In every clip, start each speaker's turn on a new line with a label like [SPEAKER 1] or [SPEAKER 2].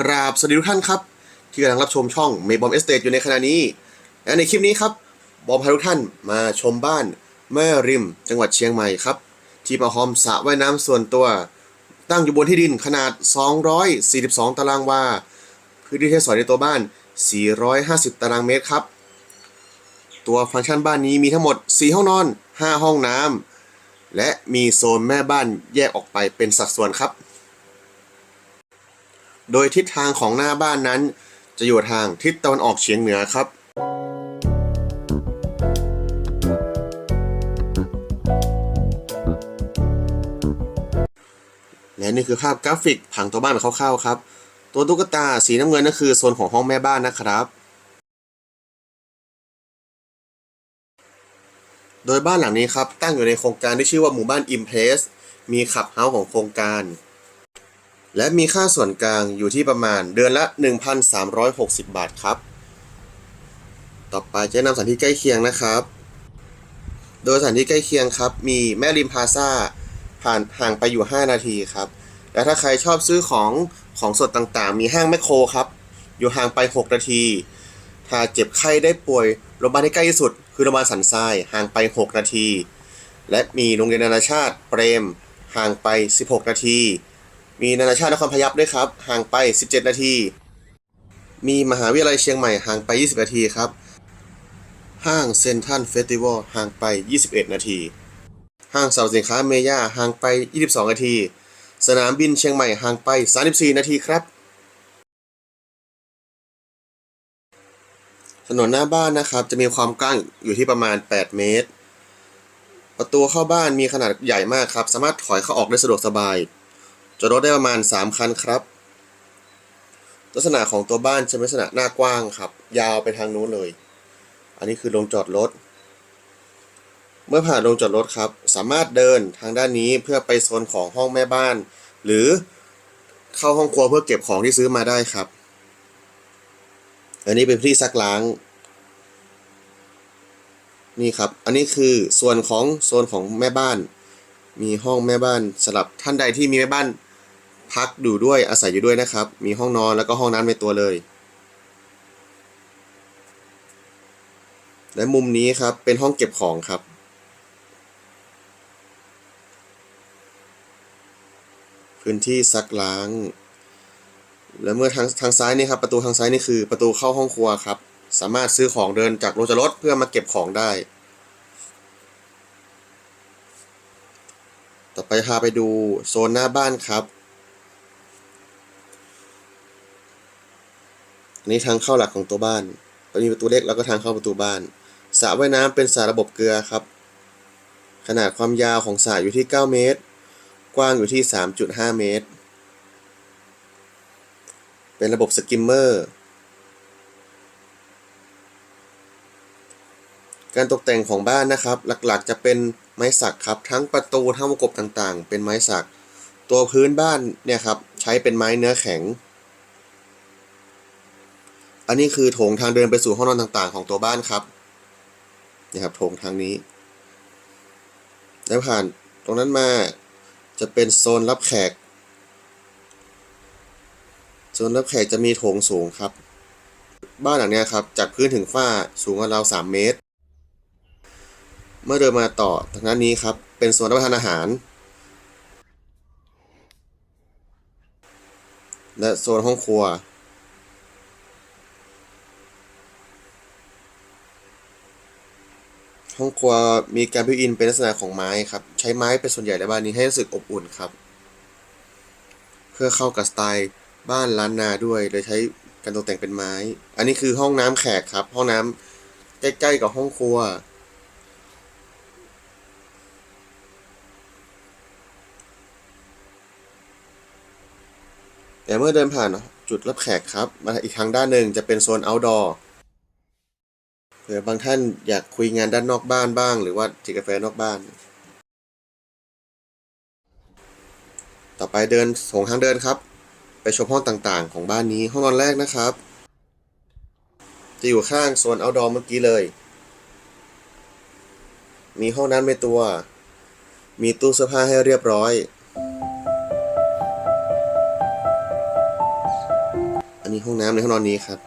[SPEAKER 1] กราบสวัสดีทุกท่านครับ ที่กำลังรับชมช่องเมย์บอมเอสเตทอยู่ในขณะนี้ และในคลิปนี้ครับ บอมพาทุกท่านมาชมบ้านแม่ริม จังหวัดเชียงใหม่ครับ ที่ประหอมสระว่ายน้ำส่วนตัว ตั้งอยู่บนที่ดินขนาด 242 ตารางวาพื้นที่ใช้สอยในตัวบ้าน 450 ตารางเมตรครับ ตัวฟังก์ชันบ้านนี้มีทั้งหมด 4 ห้องนอน 5 ห้องน้ำและมีโซนแม่บ้านแยกออกไปเป็นสัดส่วนครับ โดยทิศทางของหน้าบ้านนั้น จะอยู่ทางทิศตะวันออกเฉียงเหนือครับ และนี่คือภาพกราฟิกผังตัวบ้านแบบคร่าวๆครับ ตัวตุ๊กตาสีน้ำเงินนั่นคือโซนของห้องแม่บ้านนะครับ โดยบ้านหลังนี้ครับตั้งอยู่ในโครงการที่ชื่อว่าหมู่บ้าน i m p r e s s มีขับเฮาส์ของโครงการ และมีค่าส่วนกลางอยู่ที่ประมาณเดือนละ 1,360 บาทครับ ต่อไปจะนำสถานที่ใกล้เคียงนะครับ โดยสถานที่ใกล้เคียงครับ มีแม่ริมพาซ่าผ่านห่างไปอยู่ 5 นาทีครับ และถ้าใครชอบซื้อของของสดต่างๆ มีห้างแมคโครครับ อยู่ห่างไป 6 นาที ถ้าเจ็บไข้ได้ป่วยโรงพยาบาลที่ใกล้ที่สุด คือโรงพยาบาลสันทรายห่างไป 6 นาที และมีโรงเรียนนานาชาติ เปรม ห่างไป 16 นาที มีนานาชาตินครพยัพด้วยครับ ห่างไป 17 นาที มีมหาวิทยาลัยเชียงใหม่ห่างไป 20 นาทีครับ ห้างเซนทันเฟสติวัลห่างไป 21 นาที ห้างสรรพสินค้าเมย่าห่างไป 22 นาที สนามบินเชียงใหม่ห่างไป 34 นาทีครับ ถนนหน้าบ้านนะครับจะมีความกว้างอยู่ที่ประมาณ 8 เมตร ประตูเข้าบ้านมีขนาดใหญ่มากครับ สามารถถอยเข้าออกได้สะดวกสบาย จอดรถได้ประมาณ 3 คันครับ ลักษณะของตัวบ้านจะเป็นลักษณะหน้ากว้างครับ ยาวไปทางนู้นเลย อันนี้คือโรงจอดรถ เมื่อผ่านโรงจอดรถครับ สามารถเดินทางด้านนี้เพื่อไปโซนของห้องแม่บ้าน หรือเข้าห้องครัวเพื่อเก็บของที่ซื้อมาได้ครับ อันนี้เป็นที่ซักล้าง นี่ครับ อันนี้คือส่วนของโซนของแม่บ้านมีห้องแม่บ้านสำหรับท่านใดที่มีแม่บ้าน พักอยู่ด้วยอาศัยอยู่ด้วยนะครับ มีห้องนอนแล้วก็ห้องน้ำในตัวเลย และมุมนี้ครับเป็นห้องเก็บของครับ พื้นที่ซักล้าง และเมื่อทางทางซ้ายนี่ครับประตูทางซ้ายนี่คือประตูเข้าห้องครัวครับ สามารถซื้อของเดินจากรงจอดรถเพื่อมาเก็บของได้ต่อไปพาไปดูโซนหน้าบ้านครับ อันนี้ทางเข้าหลักของตัวบ้านมีประตูเล็กแล้วก็ทางเข้าประตูบ้านสระว่ายน้ำเป็นสระระบบเกลือครับ ขนาดความยาวของสระอยู่ที่ 9 เมตร กว้างอยู่ที่ 3.5 เมตร เป็นระบบสกิมเมอร์ การตกแต่งของบ้านนะครับ หลักๆ จะเป็นไม้สักครับ ทั้งประตูทั้งวงกบต่างๆ เป็นไม้สัก ตัวพื้นบ้านเนี่ยครับ ใช้เป็นไม้เนื้อแข็ง อันนี้คือโถงทางเดินไปสู่ห้องนอนต่างๆ ของตัวบ้านครับนี่ครับโถงทางนี้ แล้วผ่านตรงนั้นมาจะเป็นโซนรับแขก โซนรับแขกจะมีโถงสูงครับ บ้านหลังนี้ครับ จากพื้นถึงฝ้าสูงราวสามเมตร เมื่อเดินมาต่อทางด้านนี้ครับ เป็นโซนรับประทานอาหาร และโซนห้องครัว ห้องครัวมีการพิวอินเป็นลักษณะของไม้ครับ ใช้ไม้เป็นส่วนใหญ่ในบ้านนี้ให้รู้สึกอบอุ่นครับ เพื่อเข้ากับสไตล์บ้านล้านนาด้วย โดยใช้การตกแต่งเป็นไม้ อันนี้คือห้องน้ำแขกครับ ห้องน้ำใกล้ๆกับห้องครัว แต่เมื่อเดินผ่านจุดรับแขกครับ มาอีกทางด้านหนึ่งจะเป็นโซน outdoor เผื่อบางท่านอยากคุยงานด้านนอกบ้านบ้าง หรือว่าจิบกาแฟนอกบ้าน ต่อไปเดินโถงทางเดินครับ ไปชมห้องต่างๆ ของบ้านนี้ห้องนอนแรกนะครับ จะอยู่ข้างโซน outdoor เมื่อกี้เลย มีห้องน้ำในตัว มีตู้เสื้อผ้าให้เรียบร้อย อันนี้ห้องน้ำในห้องนอนนี้ครับ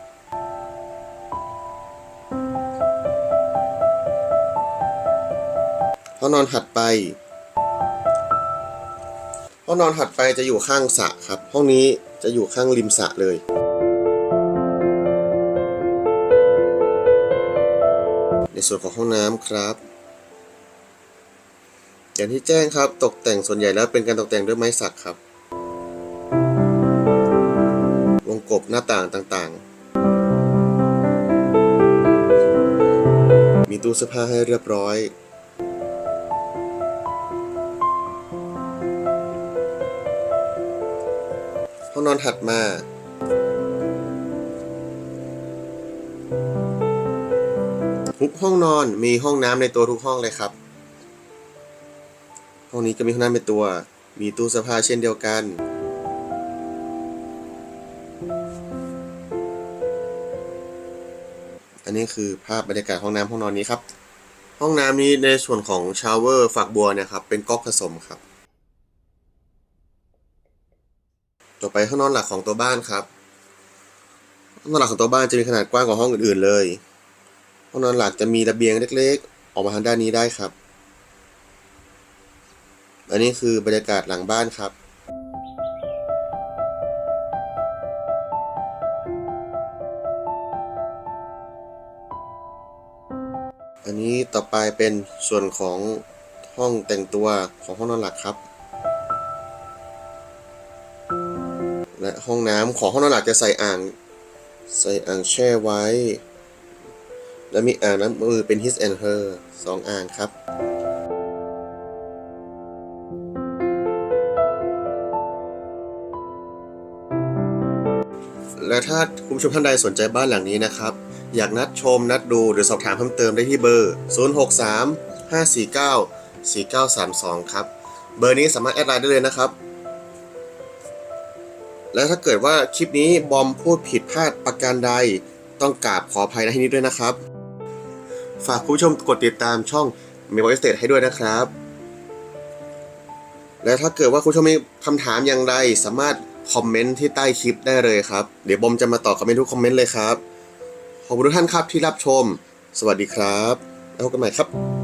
[SPEAKER 1] ห้องนอนถัดไป ห้องนอนถัดไปจะอยู่ข้างสระครับ ห้องนี้จะอยู่ข้างริมสระเลย ในส่วนของห้องน้ำครับ อย่างที่แจ้งครับตกแต่งส่วนใหญ่แล้วเป็นการตกแต่งด้วยไม้สักครับ วงกบหน้าต่างต่างๆ มีตู้เสื้อผ้าให้เรียบร้อย องนอนถัดมา ทุกห้องนอนมีห้องน้ำในตัวทุกห้องเลยครับ ห้องนี้ก็มีห้องน้ำในตัว มีตู้เสื้อผ้าเช่นเดียวกัน อันนี้คือภาพบรรยากาศห้องน้ำห้องนอนนี้ครับ ห้องน้ำนี้ในส่วนของชาวเวอร์ฝักบัวเนี่ยครับ เป็นก๊อกผสมครับ ต่อ ไปห้องนอนหลักของตัวบ้านครับห้องนอนหลักของตัวบ้านจะมีขนาดกว้างกว่าห้องอื่นๆเลย ห้องนอนหลักจะมีระเบียงเล็กๆ ออกมาทางด้านนี้ได้ครับ อันนี้คือบรรยากาศหลังบ้านครับอันนี้ต่อไปเป็นส่วนของห้องแต่งตัวของห้องนอนหลักครับ และห้องน้ำของห้องนอนหลักจะใส่อ่าง ใส่อ่างแช่ไว้ และมีอ่างน้ำมือเป็น his and her สองอ่างครับและถ้าคุณผู้ชมท่านใดสนใจบ้านหลังนี้นะครับ อยากนัดชมนัดดูหรือสอบถามเพิ่มเติมได้ที่เบอร์ 063 549 4932 ครับ เบอร์นี้สามารถแอดไลน์ได้เลยนะครับ และถ้าเกิดว่าคลิปนี้บอมพูดผิดพลาดประการใด ต้องกราบขออภัยในที่นี้ด้วยนะครับ ฝากผู้ชมกดติดตามช่อง m e m o r y State ให้ด้วยนะครับ และถ้าเกิดว่าคุณผู้ชมมีคำถามอย่างไรสามารถคอมเมนต์ที่ใต้คลิปได้เลยครับ เดี๋ยวบอมจะมาตอบคอมเมนต์ทุกคอมเมนต์เลยครับ ขอบคุณทุกท่านครับที่รับชม สวัสดีครับ แล้วพบกันใหม่ครับ